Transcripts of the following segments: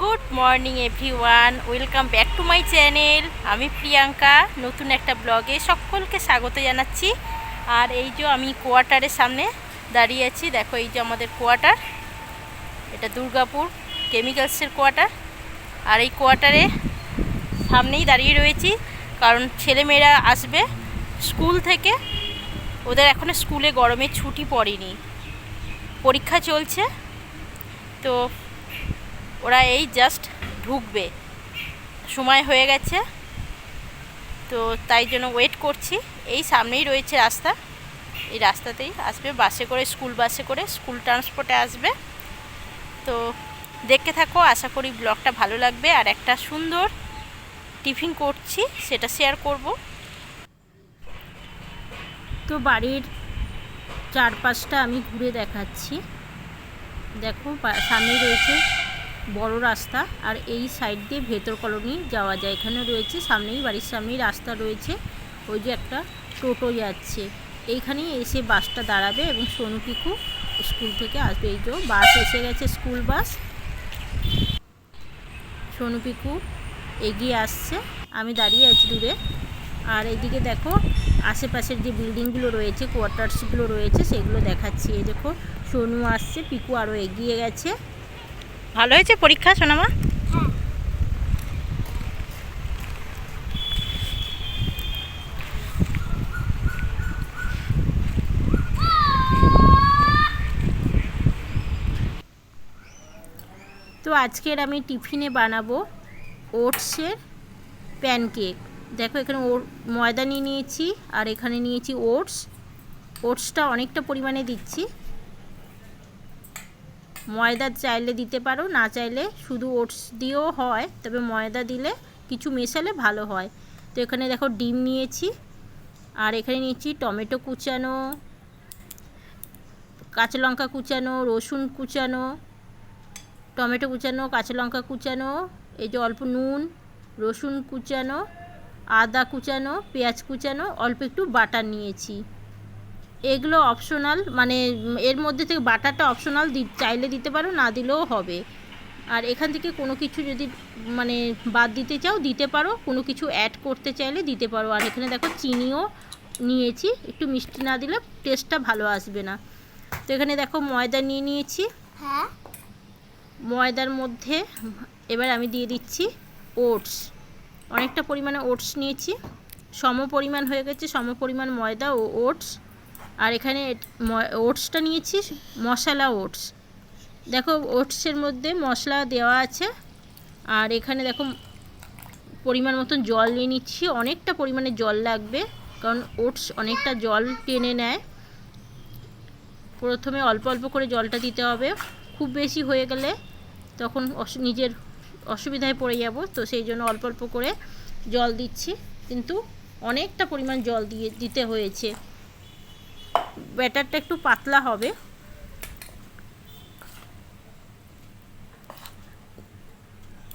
Good morning everyone welcome back to my channel আমি প্রিয়াঙ্কা। নতুন একটা ব্লগে সকলকে স্বাগত জানাচ্ছি। আর এই যে আমি কোয়ার্টারের সামনে দাঁড়িয়ে আছি। দেখো, এই যে আমাদের কোয়ার্টার এটা দুর্গাপুর কেমিক্যালসের কোয়ার্টার আর এই কোয়ার্টারে সামনেই দাঁড়িয়ে রয়েছি, কারণ ছেলেমেয়েরা আসবে স্কুল থেকে। ওদের এখনও স্কুলে গরমে ছুটি পড়েনি। পরীক্ষা চলছে, তো ওরা এই জাস্ট ঢুকবে। সময় হয়ে গেছে, তো তাই জন্য ওয়েট করছি। এই সামনেই রয়েছে রাস্তা। এই রাস্তাতেই আসবে, বাসে করে, স্কুল বাসে করে, স্কুল ট্রান্সপোর্টে আসবে। তো দেখতে থাকো, আশা করি ব্লগটা ভালো লাগবে। আর একটা সুন্দর টিফিন করছি, সেটা শেয়ার করব। তো বাড়ির চারপাশটা আমি ঘুরে দেখাচ্ছি। দেখো সামনে রয়েছে বড় রাস্তা, আর এই সাইড দিয়ে ভেতর কলোনি যাওয়া যায়। এখানে রয়েছে, সামনেই বাড়ির সামনেই রাস্তা রয়েছে। ওই যে একটা টোটো যাচ্ছে। এইখানেই এসে বাসটা দাঁড়াবে এবং সোনু স্কুল থেকে আসবে। এই যে বাস এসে গেছে স্কুল বাস সোনু পিকু এগিয়ে আসছে। আমি দাঁড়িয়ে আছি দূরে। আর এদিকে দেখো, আশেপাশের যে বিল্ডিংগুলো রয়েছে, কোয়ার্টার্সগুলো রয়েছে, সেগুলো দেখাচ্ছি। এই দেখো, সোনু আসছে, পিকু আরও এগিয়ে গেছে। ভালো হয়েছে পরীক্ষা, সোনামা? তো আজকের আমি টিফিনে বানাবো ওটসের প্যানকেক। দেখো, এখানে ওর ময়দা নিয়ে নিয়েছি, আর এখানে নিয়েছি ওটস। ওটসটা অনেকটা পরিমাণে দিচ্ছি। ময়দা চাইলে দিতে পারো, না চাইলে শুধু ওটস দিয়েও হয়, তবে ময়দা দিলে কিছু মেশালে ভালো হয়। তো এখানে দেখো, ডিম নিয়েছি, আর এখানে নিয়েছি টমেটো কুচানো, কাঁচা লঙ্কা কুচানো, রসুন কুচানো টমেটো কুচানো, কাঁচা লঙ্কা কুচানো, এই যে অল্প নুন, রসুন কুচানো, আদা কুচানো, পেঁয়াজ কুচানো, অল্প একটু বাটার নিয়েছি। এগুলো অপশনাল মানে এর মধ্যে থেকে বাটারটা অপশনাল দি, চাইলে দিতে পারো, না দিলেও হবে। আর এখান থেকে কোনো কিছু যদি মানে বাদ দিতে চাও, দিতে পারো। কোনো কিছু অ্যাড করতে চাইলে দিতে পারো। আর এখানে দেখো চিনিও নিয়েছি। একটু মিষ্টি না দিলে টেস্টটা ভালো আসবে না। তো এখানে দেখো ময়দা নিয়ে নিয়েছি। হ্যাঁ। ময়দার মধ্যে এবার আমি দিয়ে দিচ্ছি ওটস। অনেকটা পরিমাণে ওটস নিয়েছি। সম পরিমাণ হয়ে গেছে সম পরিমাণ ময়দা ও ওটস। আর এখানে ওটসটা নিয়েছি, মশলা ওটস। দেখো, ওটসের মধ্যে মশলা দেওয়া আছে। আর এখানে দেখো, পরিমাণ মতন জল নিয়ে নিচ্ছি। অনেকটা পরিমাণে জল লাগবে, কারণ ওটস অনেকটা জল টেনে নেয়। প্রথমে অল্প অল্প করে জলটা দিতে হবে। খুব বেশি হয়ে গেলে তখন নিজের অসুবিধায় পড়ে যাব। তো সেই জন্য অল্প অল্প করে জল দিচ্ছি। কিন্তু অনেকটা পরিমাণ জল দিয়ে দিতে হয়েছে। ব্যাটারটা একটু পাতলা হবে।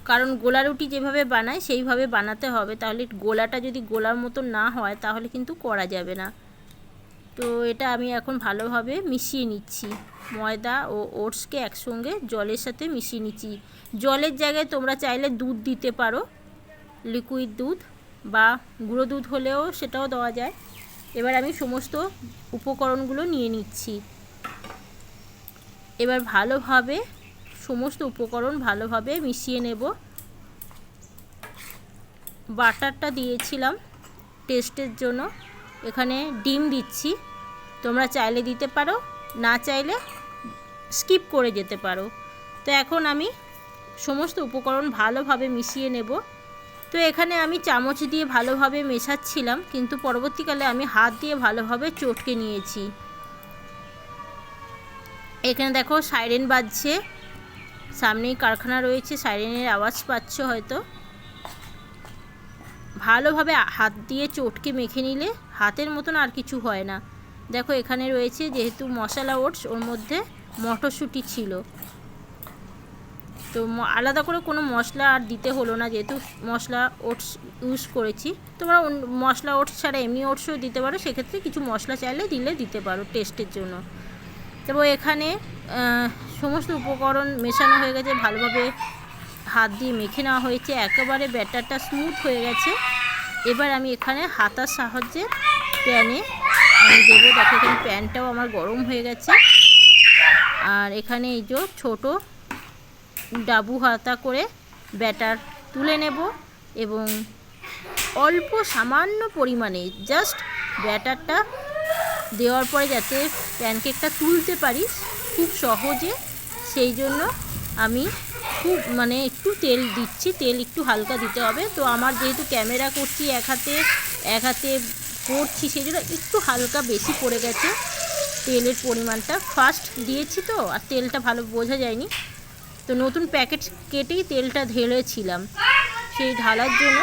কারণ গোলা রুটি যেভাবে বানায়, সেইভাবে বানাতে হবে। তাহলে গোলাটা যদি গোলার মতো না হয়, তাহলে কিন্তু করা যাবে না। তো এটা আমি এখন ভালোভাবে মিশিয়ে নিচ্ছি। ময়দা ও ওটসকে একসঙ্গে জলের সাথে মিশিয়ে নিচ্ছি। জলের জায়গায় তোমরা চাইলে দুধ দিতে পারো। লিকুইড দুধ বা গুঁড়ো দুধ হলেও সেটাও দেওয়া যায়। এবার আমি সমস্ত উপকরণগুলো নিয়ে নিচ্ছি। এবার ভালোভাবে সমস্ত উপকরণ ভালোভাবে মিশিয়ে নেব। বাটারটা দিয়েছিলাম টেস্টের জন্য। এখানে ডিম দিচ্ছি। তোমরা চাইলে দিতে পারো, না চাইলে স্কিপ করে যেতে পারো। তো এখন আমি সমস্ত উপকরণ ভালোভাবে মিশিয়ে নেব। তো এখানে আমি চামচ দিয়ে ভালোভাবে মেশাচ্ছিলাম, কিন্তু পরবর্তীকালে আমি হাত দিয়ে ভালোভাবে চটকে নিয়েছি। এখানে দেখো সাইরেন বাজছে। সামনেই কারখানা রয়েছে সাইরেনের আওয়াজ পাচ্ছ হয়তো। ভালোভাবে হাত দিয়ে চটকে মেখে নিলে হাতের মতন আর কিছু হয় না। দেখো এখানে রয়েছে যেহেতু মশলা ওটস, ওর মধ্যে মটরশুঁটি ছিল। তো আলাদা করে কোনো মশলা আর দিতে হলো না, যেহেতু মশলা ওটস ইউজ করেছি। তোমরা মশলা ওটস ছাড়া এমনি ওটসও দিতে পারো, সেক্ষেত্রে কিছু মশলা চাইলে দিলে দিতে পারো টেস্টের জন্য। তারপর এখানে সমস্ত উপকরণ মেশানো হয়ে গেছে, ভালোভাবে হাত দিয়ে মেখে নেওয়া হয়েছে। একেবারে ব্যাটারটা স্মুথ হয়ে গেছে। এবার আমি এখানে হাতার সাহায্যে প্যানে আমি দেবো, দেখো এখানে প্যানটাও আমার গরম হয়ে গেছে। আর এখানে এই যে ছোটো ডাবু হাতা করে ব্যাটার তুলে নেব এবং অল্প সামান্য পরিমাণে জাস্ট ব্যাটারটা দেওয়ার পরে যাতে প্যানকেকটা তুলতে পারি খুব সহজে, সেই জন্য আমি খুব মানে একটু তেল দিচ্ছি, তেল একটু হালকা দিতে হবে। তো আমার যেহেতু ক্যামেরা করছি এক হাতে এক হাতে করছি, সেই জন্য একটু হালকা বেশি পড়ে গেছে। তেলের পরিমাণটা ফার্স্ট দিয়েছি তো, আর তেলটা ভালো বোঝা যায়নি। তো নতুন প্যাকেট কেটেই তেলটা ঢেলেছিলাম। সেই ঢালার জন্য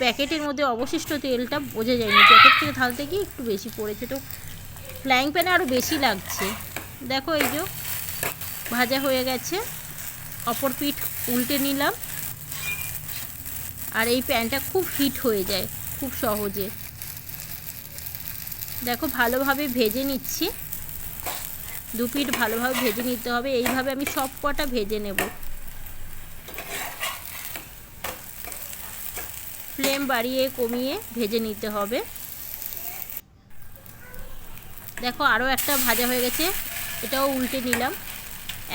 প্যাকেটের মধ্যে অবশিষ্ট তেলটা বোঝা যায়নি। প্যাকেট থেকে ঢালতে গিয়ে একটু বেশি পড়েছে তো। ফ্লাইং প্যানে আরও বেশি লাগছে। দেখো এই যে, ভাজা হয়ে গেছে। অপর পিঠ উল্টে নিলাম। আর এই প্যানটা খুব হিট হয়ে যায়, খুব সহজে। দেখো ভালোভাবে ভেজে নিচ্ছি। দু পিঠ ভালোভাবে ভেজে নিতে হবে। এইভাবে আমি সব কটা ভেজে নেব। ফ্লেম বাড়িয়ে কমিয়ে ভেজে নিতে হবে। দেখো আরও একটা ভাজা হয়ে গেছে। এটাও উল্টে নিলাম।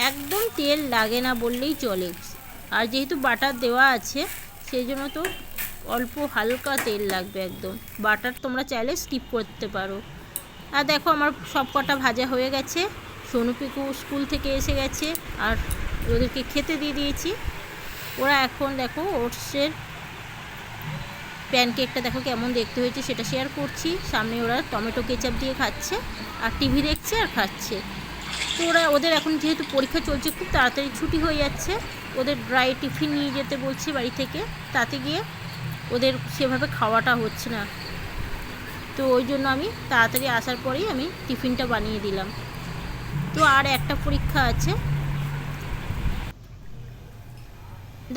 একদম তেল লাগে না বললেই চলে। আর যেহেতু বাটার দেওয়া আছে, সেই জন্য তো অল্প হালকা তেল লাগবে একদম। বাটার তোমরা চাইলে স্কিপ করতে পারো। আর দেখো আমার সব কটা ভাজা হয়ে গেছে। সোনু পিকু স্কুল থেকে এসে গেছে আর ওদেরকে খেতে দিয়ে দিয়েছি। ওরা এখন দেখো ওটসের প্যানকেকটা দেখো কেমন দেখতে হয়েছে সেটা শেয়ার করছি। সামনে ওরা টমেটো কেচাপ দিয়ে খাচ্ছে, আর টিভি দেখছে আর খাচ্ছে। তো ওরা, ওদের এখন যেহেতু পরীক্ষা চলছে, খুব তাড়াতাড়ি ছুটি হয়ে যাচ্ছে। ওদের ড্রাই টিফিন নিয়ে যেতে বলছি বাড়ি থেকে। তাতে গিয়ে ওদের সেভাবে খাওয়াটা হচ্ছে না। তো ওই জন্য আমি তাড়াতাড়ি আসার পরেই আমি টিফিনটা বানিয়ে দিলাম। তো আর একটা পরীক্ষা আছে।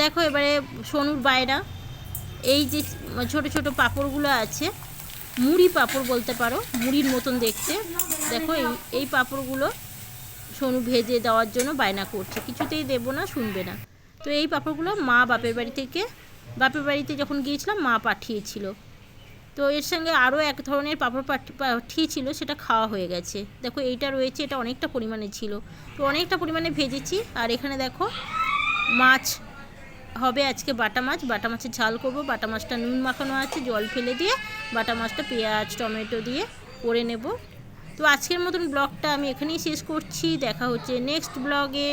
দেখো এবারে সোনুর বায়রা এই যে ছোট ছোট পাঁপড়গুলো আছে, মুড়ি পাঁপড় বলতে পারো, মুড়ির মতন দেখতে। দেখো এই এই পাঁপড়গুলো সোনু ভেজে দেওয়ার জন্য বায়না করছে। কিছুতেই দেবো না, শুনবে না। তো এই পাঁপড়গুলো মা বাপের বাড়ি থেকে, বাপের বাড়িতে যখন গিয়েছিলাম, মা পাঠিয়েছিল। তো এর সঙ্গে আরও এক ধরনের পাঁপড় পাঠি ছিল, সেটা খাওয়া হয়ে গেছে। দেখো, এইটা রয়েছে, এটা অনেকটা পরিমাণে ছিল। তো অনেকটা পরিমাণে ভেজেছি, আর এখানে দেখো, মাছ হবে আজকে বাটা মাছ। বাটা মাছের ঝাল করব। বাটা মাছটা নুন মাখানো আছে, জল ফেলে দিয়ে বাটা মাছটা পেঁয়াজ, টমেটো দিয়ে করে নেব। তো আজকের মতন ব্লগটা আমি এখানেই শেষ করছি। দেখা হচ্ছে নেক্সট ব্লগে।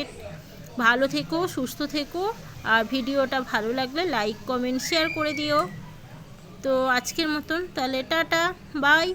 ভালো থেকো, সুস্থ থেকো। আর ভিডিওটা ভালো লাগলে লাইক, কমেন্ট, শেয়ার করে দিও। তো আজকের মতন তাহলে টাটা বাই